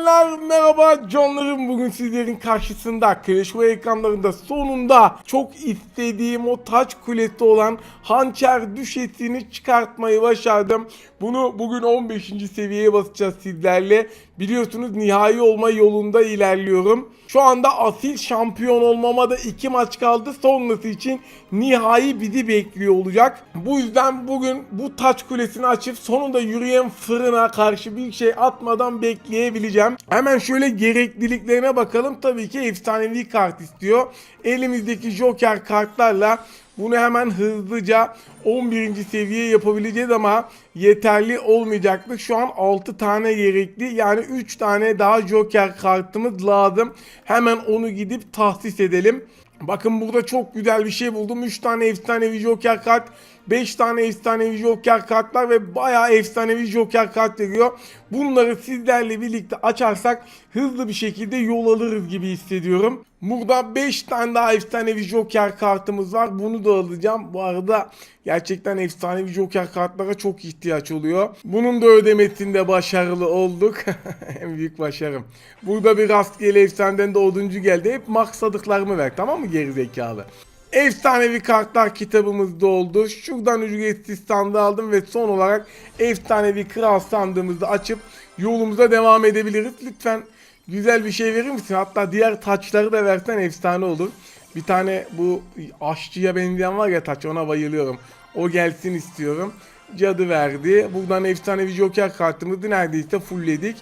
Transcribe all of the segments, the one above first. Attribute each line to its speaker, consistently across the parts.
Speaker 1: severler merhaba canlarım bugün sizlerin karşısında Clash Royale ekranlarında sonunda çok istediğim o taç kulesi olan hançer düşesini çıkartmayı başardım. Bunu bugün 15. seviyeye basacağız sizlerle. Biliyorsunuz nihai olma yolunda ilerliyorum. Şu anda asil şampiyon olmama da 2 maç kaldı. Sonrası için nihai bizi bekliyor olacak. Bu yüzden bugün bu taç kulesini açıp sonunda yürüyen fırına karşı bir şey atmadan bekleyebileceğim. Hemen şöyle gerekliliklerine bakalım. Tabii ki efsanevi kart istiyor. Elimizdeki joker kartlarla bunu hemen hızlıca 11. seviye yapabileceğiz ama yeterli olmayacaktır. Şu an 6 tane gerekli. Yani 3 tane daha joker kartımız lazım. Hemen onu gidip tahsis edelim. Bakın burada çok güzel bir şey buldum. 3 tane efsanevi joker kart, 5 tane efsanevi joker kartlar ve bayağı efsanevi joker kart veriyor. Bunları sizlerle birlikte açarsak hızlı bir şekilde yol alırız gibi hissediyorum. Burada 5 tane daha efsanevi joker kartımız var. Bunu da alacağım. Bu arada gerçekten efsanevi joker kartlara çok ihtiyaç oluyor. Bunun da ödemesinde başarılı olduk. en büyük başarım. Burada bir rastgele efsaneden de oduncu geldi. Hep maksadıklarımı ver tamam mı gerizekalı? Efsanevi kartlar kitabımız da oldu. Şuradan ücretsiz sandığı aldım ve son olarak efsanevi kral sandığımızı açıp yolumuza devam edebiliriz. Lütfen güzel bir şey verir misin? Hatta diğer taçları da versen efsane olur. Bir tane bu aşçıya benzeyen var ya taç ona bayılıyorum. O gelsin istiyorum. Cadı verdi. Buradan efsanevi joker kartımızı neredeyse fullledik.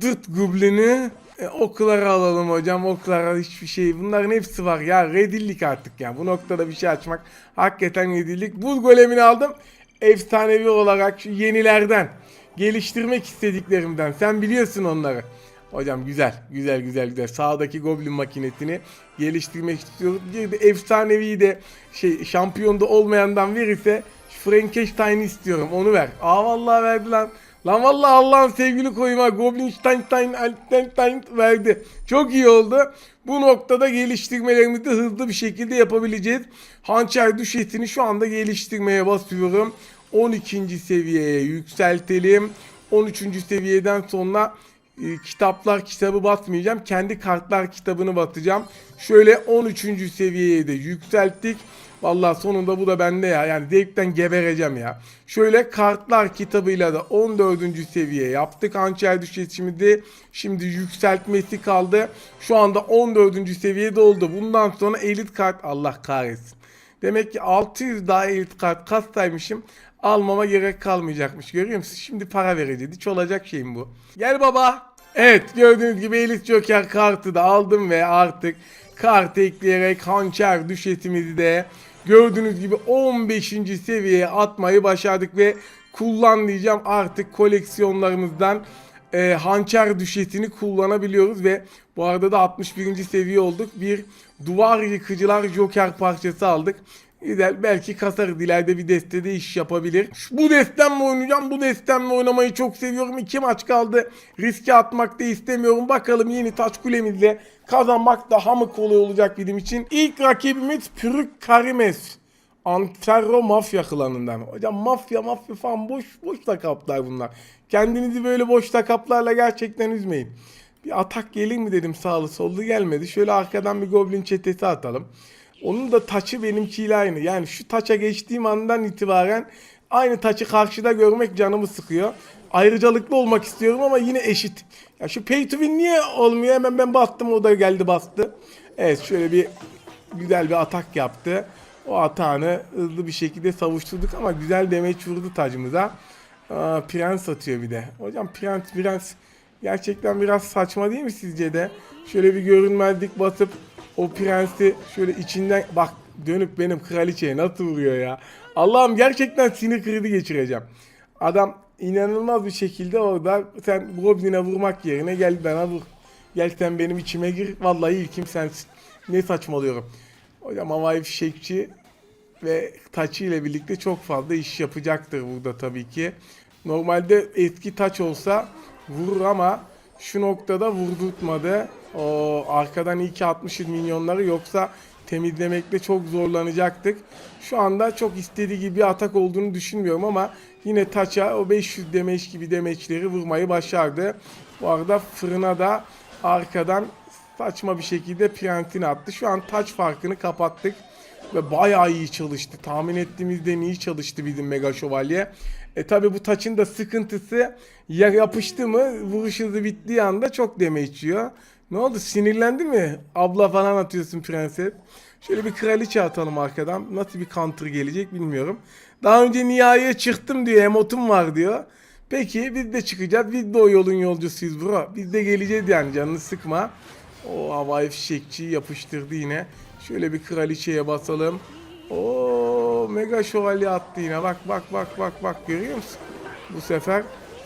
Speaker 1: Dıt Goblin'i e, oklara alalım hocam. Oklara hiçbir şey. Bunların hepsi var ya. Redillik artık ya. Bu noktada bir şey açmak hakikaten redillik. Buz golemini aldım. Efsanevi olarak şu yenilerden. Geliştirmek istediklerimden. Sen biliyorsun onları. Hocam güzel, güzel, güzel, güzel. Sağdaki Goblin makinesini geliştirmek istiyoruz. Bir de efsanevi de şey şampiyonda olmayandan verirse Frankenstein'i istiyorum. Onu ver. Aa vallahi verdi lan. Lan vallahi Allah'ın sevgili koyma Goblin Steinstein Altenstein verdi. Çok iyi oldu. Bu noktada geliştirmelerimizi hızlı bir şekilde yapabileceğiz. Hançer düşesini şu anda geliştirmeye basıyorum. 12. seviyeye yükseltelim. 13. seviyeden sonra e, kitaplar kitabı batmayacağım. Kendi kartlar kitabını batacağım. Şöyle 13. seviyeye de yükselttik. Vallahi sonunda bu da bende ya. Yani zevkten gebereceğim ya. Şöyle kartlar kitabıyla da 14. seviye yaptık. Hançer düşesimizi şimdi yükseltmesi kaldı. Şu anda 14. seviyede oldu. Bundan sonra elit kart Allah kahretsin. Demek ki 600 daha elit kart kastaymışım. Almama gerek kalmayacakmış. Görüyor musun? Şimdi para vereceğiz. Hiç olacak şeyim bu. Gel baba. Evet gördüğünüz gibi elit joker kartı da aldım ve artık kart ekleyerek hançer düşesimizi de gördüğünüz gibi 15. seviyeye atmayı başardık ve kullan diyeceğim artık koleksiyonlarımızdan e, hançer düşesini kullanabiliyoruz ve bu arada da 61. seviye olduk. Bir duvar yıkıcılar joker parçası aldık. Güzel belki kasarız ileride bir destede iş yapabilir. Şu- Bu destemle oynayacağım. Bu destemle oynamayı çok seviyorum. İki maç kaldı. Riske atmak da istemiyorum. Bakalım yeni taç kulemizle kazanmak daha mı kolay olacak bizim için. İlk rakibimiz Pürük Karimes. Anterro mafya klanından. Hocam mafya mafya falan boş boş takaplar bunlar. Kendinizi böyle boş takaplarla gerçekten üzmeyin. Bir atak gelir mi dedim sağlı sollu gelmedi. Şöyle arkadan bir goblin çetesi atalım. Onun da taçı benimkiyle aynı. Yani şu taça geçtiğim andan itibaren aynı taçı karşıda görmek canımı sıkıyor. Ayrıcalıklı olmak istiyorum ama yine eşit. Ya şu pay to win niye olmuyor? Hemen ben bastım o da geldi bastı. Evet şöyle bir güzel bir atak yaptı. O atağını hızlı bir şekilde savuşturduk ama güzel demeç vurdu tacımıza. Aa, prens atıyor bir de. Hocam prens prens gerçekten biraz saçma değil mi sizce de? Şöyle bir görünmezlik basıp o prensi şöyle içinden bak dönüp benim kraliçeye nasıl vuruyor ya. Allah'ım gerçekten sinir krizi geçireceğim. Adam inanılmaz bir şekilde orada sen Goblin'e vurmak yerine gel bana vur. Gel sen benim içime gir. Vallahi ilkim sensin. Ne saçmalıyorum. Hocam havai fişekçi ve taçı ile birlikte çok fazla iş yapacaktır burada tabii ki. Normalde eski taç olsa vurur ama şu noktada vurdurtmadı. O arkadan iyi ki atmışız minyonları yoksa temizlemekte çok zorlanacaktık. Şu anda çok istediği gibi bir atak olduğunu düşünmüyorum ama yine taça o 500 demeç gibi demeçleri vurmayı başardı. Bu arada fırına da arkadan saçma bir şekilde prensini attı. Şu an taç farkını kapattık ve bayağı iyi çalıştı. Tahmin ettiğimizden iyi çalıştı bizim Mega Şövalye. E tabi bu taçın da sıkıntısı ya yapıştı mı vuruş hızı bittiği anda çok deme içiyor. Ne oldu sinirlendi mi? Abla falan atıyorsun prenses. Şöyle bir kraliçe atalım arkadan. Nasıl bir counter gelecek bilmiyorum. Daha önce nihaiye çıktım diyor emotum var diyor. Peki biz de çıkacağız. Biz de o yolun yolcusuyuz bro. Biz de geleceğiz yani canını sıkma. O havai fişekçiyi yapıştırdı yine. Şöyle bir kraliçeye basalım. Mega şövalye attı yine. Bak bak bak bak bak görüyor musun? Bu sefer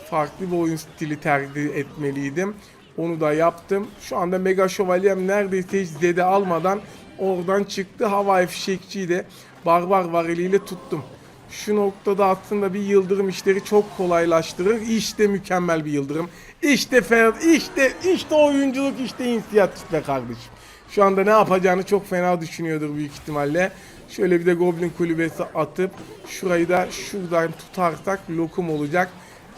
Speaker 1: farklı bir oyun stili tercih etmeliydim. Onu da yaptım. Şu anda mega şövalyem neredeyse hiç zede almadan oradan çıktı. Havai fişekçiyi de barbar variliyle tuttum. Şu noktada aslında bir yıldırım işleri çok kolaylaştırır. İşte mükemmel bir yıldırım. İşte fer, işte işte oyunculuk, işte inisiyatif be kardeşim. Şu anda ne yapacağını çok fena düşünüyordur büyük ihtimalle. Şöyle bir de Goblin kulübesi atıp şurayı da şuradan tutarsak lokum olacak.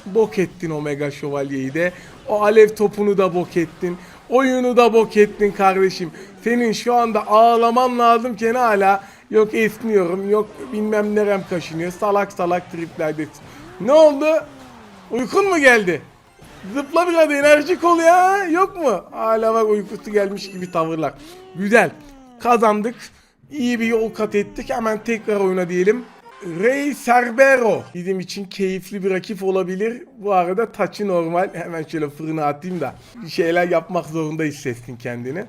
Speaker 1: Bok ettin Omega Şövalye'yi de. O alev topunu da bok ettin. Oyunu da bok ettin kardeşim. Senin şu anda ağlaman lazımken hala yok esniyorum yok bilmem nerem kaşınıyor. Salak salak triplerdesin. Ne oldu? Uykun mu geldi? Zıpla biraz enerjik ol ya. Yok mu? Hala bak uykusu gelmiş gibi tavırlar. Güzel. Kazandık. İyi bir yol kat ettik. Hemen tekrar oyuna diyelim. Rey Cerbero bizim için keyifli bir rakip olabilir. Bu arada taçı normal. Hemen şöyle fırına atayım da bir şeyler yapmak zorunda hissetsin kendini.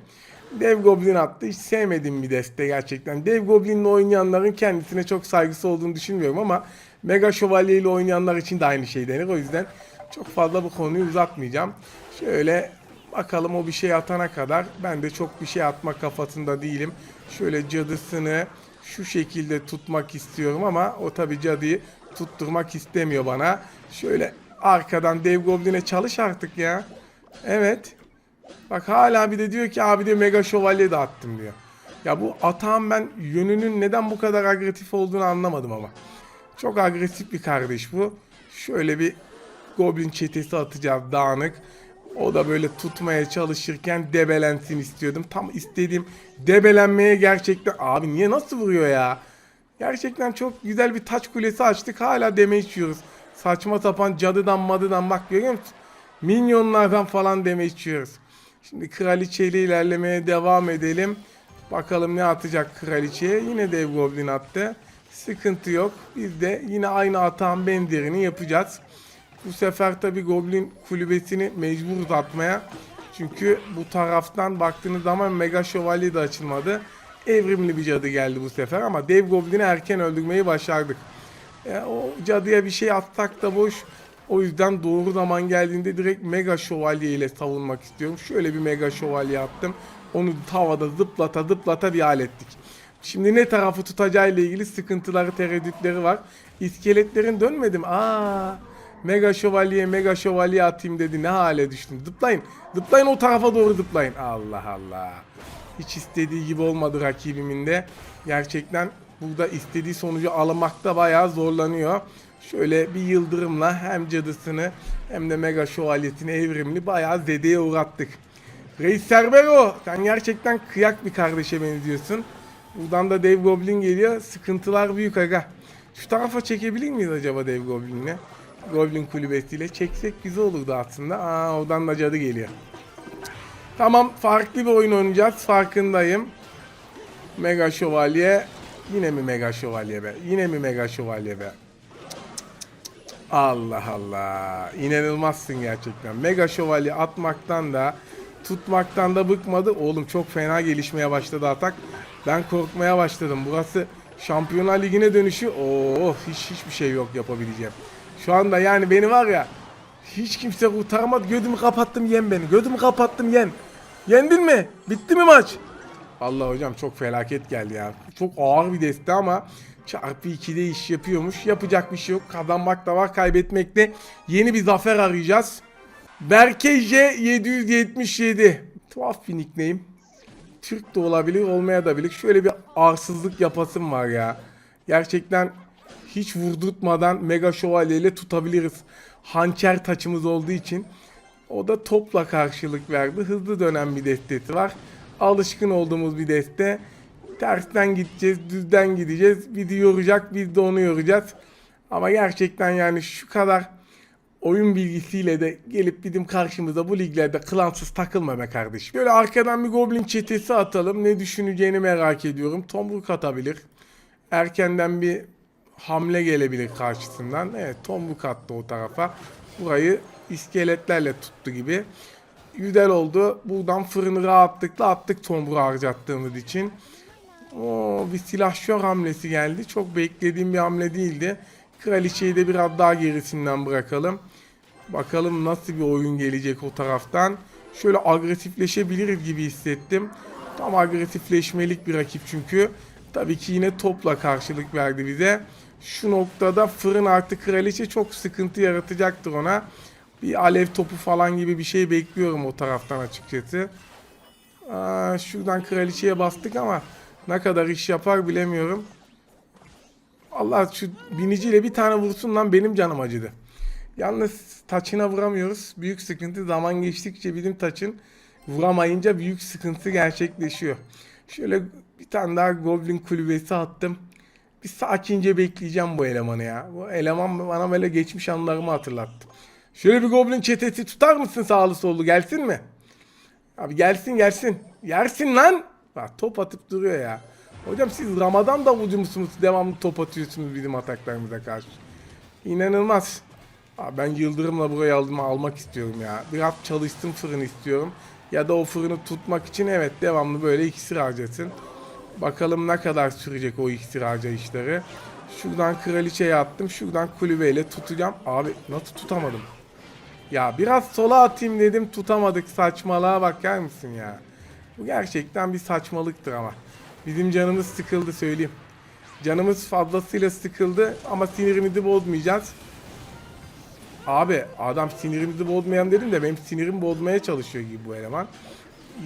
Speaker 1: Dev Goblin attı. Hiç sevmediğim bir deste gerçekten. Dev Goblin'le oynayanların kendisine çok saygısı olduğunu düşünmüyorum ama Mega Şövalye ile oynayanlar için de aynı şey denir. O yüzden çok fazla bu konuyu uzatmayacağım. Şöyle bakalım o bir şey atana kadar ben de çok bir şey atma kafasında değilim. Şöyle cadısını şu şekilde tutmak istiyorum ama o tabi cadıyı tutturmak istemiyor bana. Şöyle arkadan dev gobline çalış artık ya. Evet. Bak hala bir de diyor ki abi de mega şövalye de attım diyor. Ya bu atağın ben yönünün neden bu kadar agresif olduğunu anlamadım ama. Çok agresif bir kardeş bu. Şöyle bir goblin çetesi atacağız dağınık. O da böyle tutmaya çalışırken debelensin istiyordum. Tam istediğim debelenmeye gerçekten... Abi niye nasıl vuruyor ya? Gerçekten çok güzel bir taç kulesi açtık. Hala deme içiyoruz. Saçma sapan cadıdan madıdan bak görüyor musun? Minyonlardan falan deme içiyoruz. Şimdi kraliçeyle ilerlemeye devam edelim. Bakalım ne atacak kraliçeye. Yine dev goblin attı. Sıkıntı yok. Biz de yine aynı atağın benzerini yapacağız. Bu sefer tabi Goblin kulübesini mecburuz atmaya. Çünkü bu taraftan baktığınız zaman Mega Şövalye de açılmadı. Evrimli bir cadı geldi bu sefer ama Dev Goblin'i erken öldürmeyi başardık. E, o cadıya bir şey atsak da boş. O yüzden doğru zaman geldiğinde direkt Mega Şövalye ile savunmak istiyorum. Şöyle bir Mega Şövalye attım. Onu tavada zıplata zıplata bir hallettik. Şimdi ne tarafı tutacağı ile ilgili sıkıntıları, tereddütleri var. İskeletlerin dönmedim. Aa, Mega şövalye, mega şövalye atayım dedi. Ne hale düştüm. Zıplayın. Zıplayın o tarafa doğru zıplayın. Allah Allah. Hiç istediği gibi olmadı rakibimin de. Gerçekten burada istediği sonucu almakta bayağı zorlanıyor. Şöyle bir yıldırımla hem cadısını hem de mega şövalyesini evrimli bayağı zedeye uğrattık. Reis Cerbero sen gerçekten kıyak bir kardeşe benziyorsun. Buradan da Dev Goblin geliyor. Sıkıntılar büyük aga. Şu tarafa çekebilir miyiz acaba Dev Goblin'i? Goblin kulübesiyle çeksek güzel olurdu aslında. Aa oradan da cadı geliyor. Tamam farklı bir oyun oynayacağız. Farkındayım. Mega Şövalye. Yine mi Mega Şövalye be? Yine mi Mega Şövalye be? Allah Allah. İnanılmazsın gerçekten. Mega Şövalye atmaktan da tutmaktan da bıkmadı. Oğlum çok fena gelişmeye başladı atak. Ben korkmaya başladım. Burası Şampiyonlar Ligi'ne dönüşü. Oo hiç hiçbir şey yok yapabileceğim. Şu anda yani beni var ya hiç kimse kurtaramadı. Gözümü kapattım yen beni. Gözümü kapattım yen. Yendin mi? Bitti mi maç? Allah hocam çok felaket geldi ya. Çok ağır bir deste ama çarpı 2'de iş yapıyormuş. Yapacak bir şey yok. Kazanmak da var kaybetmekte. Yeni bir zafer arayacağız. Berke J 777. Tuhaf bir nickname. Türk de olabilir olmaya da bilir. Şöyle bir arsızlık yapasım var ya. Gerçekten hiç vurdurtmadan Mega Şövalye ile tutabiliriz. Hançer taçımız olduğu için. O da topla karşılık verdi. Hızlı dönen bir destesi var. Alışkın olduğumuz bir deste. Tersten gideceğiz, düzden gideceğiz. Bizi yoracak, biz de onu yoracağız. Ama gerçekten yani şu kadar oyun bilgisiyle de gelip bizim karşımıza bu liglerde klansız takılma be kardeşim. Böyle arkadan bir Goblin çetesi atalım. Ne düşüneceğini merak ediyorum. Tomruk atabilir. Erkenden bir hamle gelebilir karşısından. Evet Tomruk attı o tarafa. Burayı iskeletlerle tuttu gibi. Güzel oldu. Buradan fırını rahatlıkla attık Tomruk'u harcattığımız için. Oo, bir silahşör hamlesi geldi. Çok beklediğim bir hamle değildi. Kraliçeyi de biraz daha gerisinden bırakalım. Bakalım nasıl bir oyun gelecek o taraftan. Şöyle agresifleşebiliriz gibi hissettim. Tam agresifleşmelik bir rakip çünkü. Tabii ki yine topla karşılık verdi bize. Şu noktada fırın artı kraliçe çok sıkıntı yaratacaktır ona. Bir alev topu falan gibi bir şey bekliyorum o taraftan açıkçası. Aa, şuradan kraliçeye bastık ama ne kadar iş yapar bilemiyorum. Allah şu biniciyle bir tane vursun lan benim canım acıdı. Yalnız taçına vuramıyoruz. Büyük sıkıntı zaman geçtikçe bizim taçın vuramayınca büyük sıkıntı gerçekleşiyor. Şöyle bir tane daha Goblin kulübesi attım. Bir sakince bekleyeceğim bu elemanı ya. Bu eleman bana böyle geçmiş anılarımı hatırlattı. Şöyle bir Goblin çetesi tutar mısın sağlı sollu gelsin mi? Abi gelsin gelsin. Yersin lan. Bak top atıp duruyor ya. Hocam siz Ramazan davulcu musunuz? Devamlı top atıyorsunuz bizim ataklarımıza karşı. İnanılmaz. Abi ben Yıldırım'la burayı aldım, almak istiyorum ya. Biraz çalıştım fırın istiyorum. Ya da o fırını tutmak için evet devamlı böyle iksir harcasın. Bakalım ne kadar sürecek o iksir harcayışları. Şuradan kraliçeye attım. Şuradan kulübeyle tutacağım. Abi nasıl tutamadım? Ya biraz sola atayım dedim tutamadık. Saçmalığa bakar mısın ya? Bu gerçekten bir saçmalıktır ama. Bizim canımız sıkıldı söyleyeyim. Canımız fazlasıyla sıkıldı ama sinirimizi bozmayacağız. Abi adam sinirimizi bozmayan dedim de benim sinirimi bozmaya çalışıyor gibi bu eleman.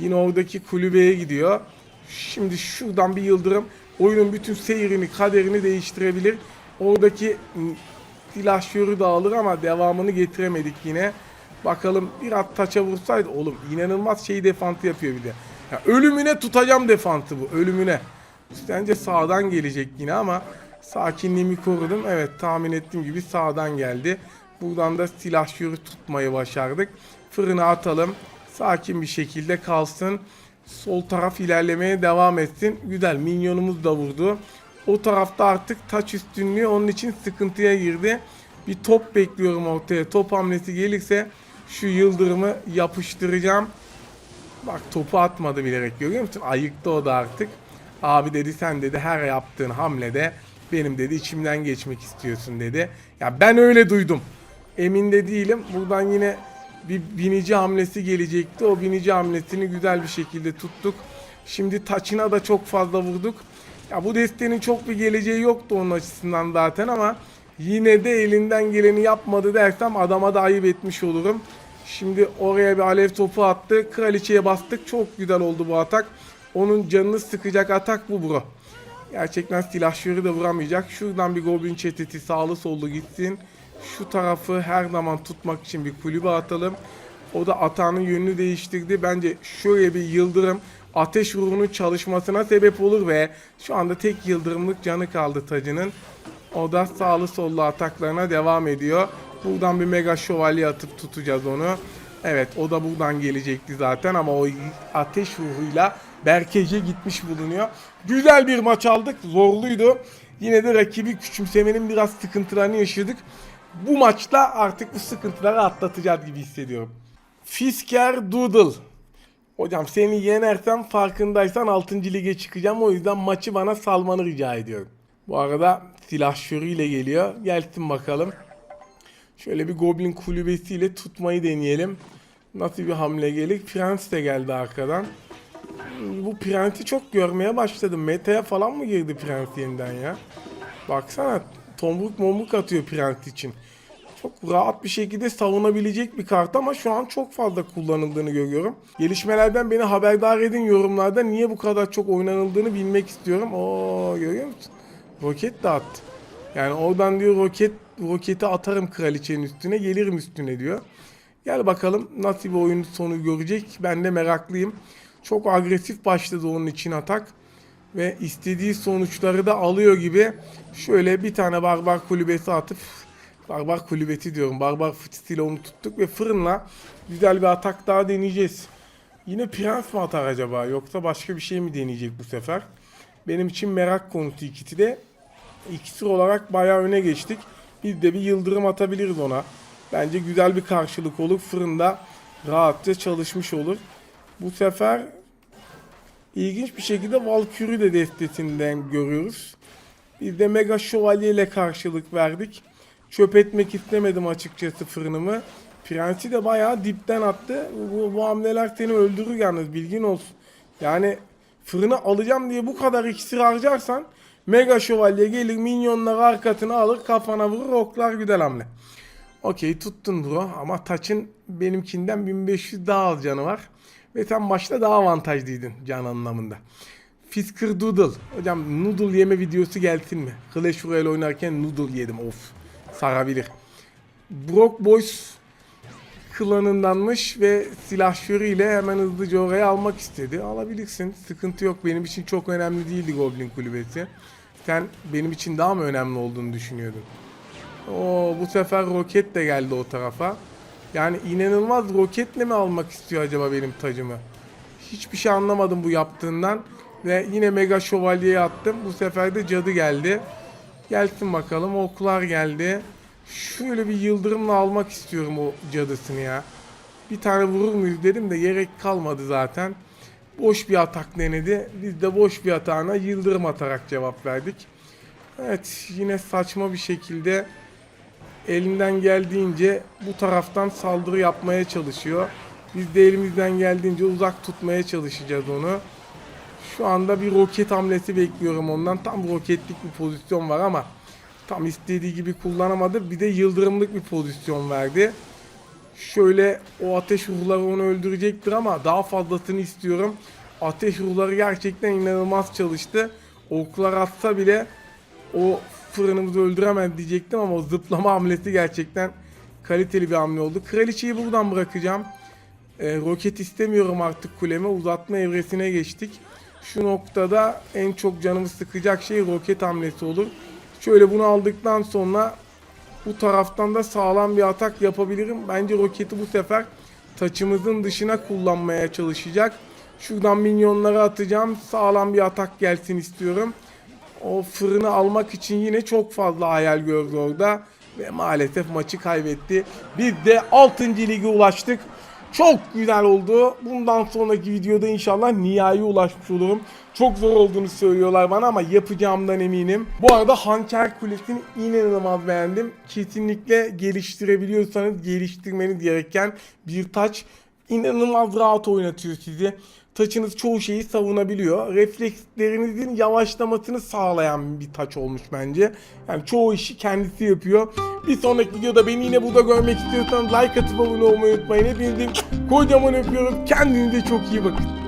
Speaker 1: Yine oradaki kulübeye gidiyor. Şimdi şuradan bir yıldırım oyunun bütün seyrini, kaderini değiştirebilir. Oradaki silahşörü dağılır ama devamını getiremedik yine. Bakalım biraz taça vursaydı oğlum inanılmaz şey defansı yapıyor bir de. Ya ölümüne tutacağım defansı bu ölümüne. Bence sağdan gelecek yine ama sakinliğimi korudum. Evet tahmin ettiğim gibi sağdan geldi. Buradan da silahşörü tutmayı başardık. Fırına atalım. Sakin bir şekilde kalsın. Sol taraf ilerlemeye devam etsin. Güzel minyonumuz da vurdu. O tarafta artık taç üstünlüğü onun için sıkıntıya girdi. Bir top bekliyorum ortaya. Top hamlesi gelirse şu yıldırımı yapıştıracağım. Bak topu atmadı bilerek görüyor musun? Ayıktı o da artık. Abi dedi sen dedi her yaptığın hamlede benim dedi içimden geçmek istiyorsun dedi. Ya ben öyle duydum. Emin de değilim. Buradan yine bir binici hamlesi gelecekti. O binici hamlesini güzel bir şekilde tuttuk. Şimdi taçına da çok fazla vurduk. Ya bu destenin çok bir geleceği yoktu onun açısından zaten ama yine de elinden geleni yapmadı dersem adama da ayıp etmiş olurum. Şimdi oraya bir alev topu attı. Kraliçeye bastık. Çok güzel oldu bu atak. Onun canını sıkacak atak bu bro. Gerçekten silahşörü de vuramayacak. Şuradan bir goblin çetesi sağlı sollu gitsin. Şu tarafı her zaman tutmak için bir kulübe atalım. O da atağının yönünü değiştirdi. Bence şöyle bir yıldırım ateş ruhunun çalışmasına sebep olur ve şu anda tek yıldırımlık canı kaldı tacının. O da sağlı sollu ataklarına devam ediyor. Buradan bir mega şövalye atıp tutacağız onu. Evet o da buradan gelecekti zaten ama o ateş ruhuyla Berkece gitmiş bulunuyor. Güzel bir maç aldık. Zorluydu. Yine de rakibi küçümsemenin biraz sıkıntılarını yaşadık. Bu maçta artık bu sıkıntıları atlatacağız gibi hissediyorum. Fisker Doodle. Hocam seni yenersem farkındaysan 6. lige çıkacağım. O yüzden maçı bana salmanı rica ediyorum. Bu arada silahşörüyle geliyor. Gelsin bakalım. Şöyle bir Goblin kulübesiyle tutmayı deneyelim. Nasıl bir hamle gelir? Prens de geldi arkadan. Bu Prens'i çok görmeye başladım. Meta'ya falan mı girdi Prens yeniden ya? Baksana tomruk momruk atıyor Prens için. çok rahat bir şekilde savunabilecek bir kart ama şu an çok fazla kullanıldığını görüyorum. Gelişmelerden beni haberdar edin yorumlarda niye bu kadar çok oynanıldığını bilmek istiyorum. Oo görüyor musun? Roket de attı. Yani oradan diyor roket roketi atarım kraliçenin üstüne gelirim üstüne diyor. Gel bakalım nasıl bir oyun sonu görecek. Ben de meraklıyım. Çok agresif başladı onun için atak. Ve istediği sonuçları da alıyor gibi. Şöyle bir tane barbar kulübesi atıp barbar kulübeti diyorum. Barbar fıçısıyla onu tuttuk ve fırınla güzel bir atak daha deneyeceğiz. Yine prens mi atar acaba yoksa başka bir şey mi deneyecek bu sefer? Benim için merak konusu ikisi de. İkisi olarak bayağı öne geçtik. Biz de bir yıldırım atabiliriz ona. Bence güzel bir karşılık olur. Fırında rahatça çalışmış olur. Bu sefer ilginç bir şekilde Valkyrie de destesinden görüyoruz. Biz de Mega Şövalye ile karşılık verdik. Çöp etmek istemedim açıkçası fırınımı. Prensi de bayağı dipten attı. Bu, bu hamleler seni öldürür yalnız bilgin olsun. Yani fırını alacağım diye bu kadar iksir harcarsan Mega Şövalye gelir minyonları arkasına alır kafana vurur oklar güzel hamle. Okey tuttun bro ama taçın benimkinden 1500 daha az canı var. Ve sen başta daha avantajlıydın can anlamında. Fisker Doodle. Hocam noodle yeme videosu gelsin mi? Clash Royale oynarken noodle yedim of. Sarabilir. Brock Boys klanındanmış ve silahşörüyle hemen hızlıca oraya almak istedi. Alabilirsin. Sıkıntı yok. Benim için çok önemli değildi Goblin kulübesi. Sen benim için daha mı önemli olduğunu düşünüyordun? Oo bu sefer roket de geldi o tarafa. Yani inanılmaz roketle mi almak istiyor acaba benim tacımı? Hiçbir şey anlamadım bu yaptığından. Ve yine Mega Şövalye'ye attım. Bu sefer de cadı geldi. Gelsin bakalım. Oklar geldi. Şöyle bir yıldırımla almak istiyorum o cadısını ya. Bir tane vurur muyuz dedim de gerek kalmadı zaten. Boş bir atak denedi. Biz de boş bir atağına yıldırım atarak cevap verdik. Evet yine saçma bir şekilde elinden geldiğince bu taraftan saldırı yapmaya çalışıyor. Biz de elimizden geldiğince uzak tutmaya çalışacağız onu. Şu anda bir roket hamlesi bekliyorum ondan. Tam roketlik bir pozisyon var ama tam istediği gibi kullanamadı. Bir de yıldırımlık bir pozisyon verdi. Şöyle o ateş ruhları onu öldürecektir ama daha fazlasını istiyorum. Ateş ruhları gerçekten inanılmaz çalıştı. Oklar atsa bile o fırınımızı öldüremez diyecektim ama o zıplama hamlesi gerçekten kaliteli bir hamle oldu. Kraliçeyi buradan bırakacağım. Ee, roket istemiyorum artık kuleme. Uzatma evresine geçtik. Şu noktada en çok canımı sıkacak şey roket hamlesi olur. Şöyle bunu aldıktan sonra bu taraftan da sağlam bir atak yapabilirim. Bence roketi bu sefer taçımızın dışına kullanmaya çalışacak. Şuradan minyonları atacağım. Sağlam bir atak gelsin istiyorum. O fırını almak için yine çok fazla hayal gördü orada. Ve maalesef maçı kaybetti. Biz de 6. lige ulaştık. Çok güzel oldu. Bundan sonraki videoda inşallah nihai ulaşmış olurum. Çok zor olduğunu söylüyorlar bana ama yapacağımdan eminim. Bu arada Hanker Kulesi'ni inanılmaz beğendim. Kesinlikle geliştirebiliyorsanız geliştirmeniz gereken bir taç. İnanılmaz rahat oynatıyor sizi. Taçınız çoğu şeyi savunabiliyor. Reflekslerinizin yavaşlamasını sağlayan bir taç olmuş bence. Yani çoğu işi kendisi yapıyor. Bir sonraki videoda beni yine burada görmek istiyorsanız like atıp abone olmayı unutmayın. Hepinizi kocaman öpüyorum. Kendinize çok iyi bakın.